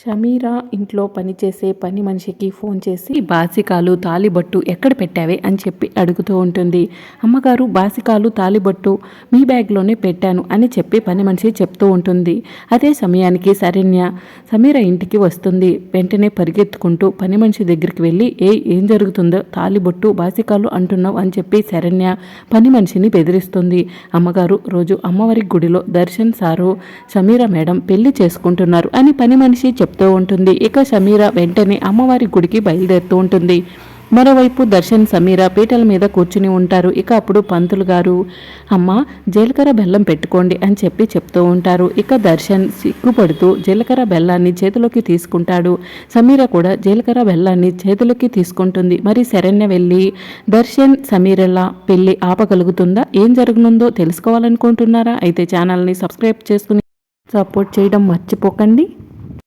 షమీరా ఇంట్లో పనిచేసే పని మనిషికి ఫోన్ చేసి బాసికాలు తాలిబట్టు ఎక్కడ పెట్టావే? అని చెప్పి అడుగుతూ ఉంటుంది. అమ్మగారు బాసికాలు తాలిబట్టు మీ బ్యాగ్లోనే పెట్టాను అని చెప్పి పని మనిషి చెప్తూ ఉంటుంది. అదే సమయానికి శరణ్య సమీర ఇంటికి వస్తుంది. వెంటనే పరిగెత్తుకుంటూ పని మనిషి దగ్గరికి వెళ్ళి ఏ ఏం జరుగుతుందో? తాలిబొట్టు బాసికాలు అంటున్నావు అని చెప్పి శరణ్య పని మనిషిని బెదిరిస్తుంది. అమ్మగారు రోజు అమ్మవారి గుడిలో దర్శన్ సారు సమీర మేడం పెళ్ళి చేసుకుంటున్నారు అని పని మనిషి చెప్తూ ఉంటుంది. ఇక సమీర వెంటనే అమ్మవారి గుడికి బయలుదేరుతూ ఉంటుంది. మరోవైపు దర్శన్ సమీర పీటల మీద కూర్చుని ఉంటారు. ఇక అప్పుడు పంతులు గారు అమ్మ జీలకర్ర బెల్లం పెట్టుకోండి అని చెప్పి చెప్తూ ఉంటారు. ఇక దర్శన్ సిగ్గుపడుతూ జీలకర్ర బెల్లాన్ని చేతిలోకి తీసుకుంటాడు. సమీర కూడా జీలకర్ర బెల్లాన్ని చేతిలోకి తీసుకుంటుంది. మరి శరణ్య వెళ్ళి దర్శన్ సమీరలా పెళ్ళి ఆపగలుగుతుందా? ఏం జరగనుందో తెలుసుకోవాలనుకుంటున్నారా? అయితే ఛానల్ని సబ్స్క్రైబ్ చేసుకుని సపోర్ట్ చేయడం మర్చిపోకండి.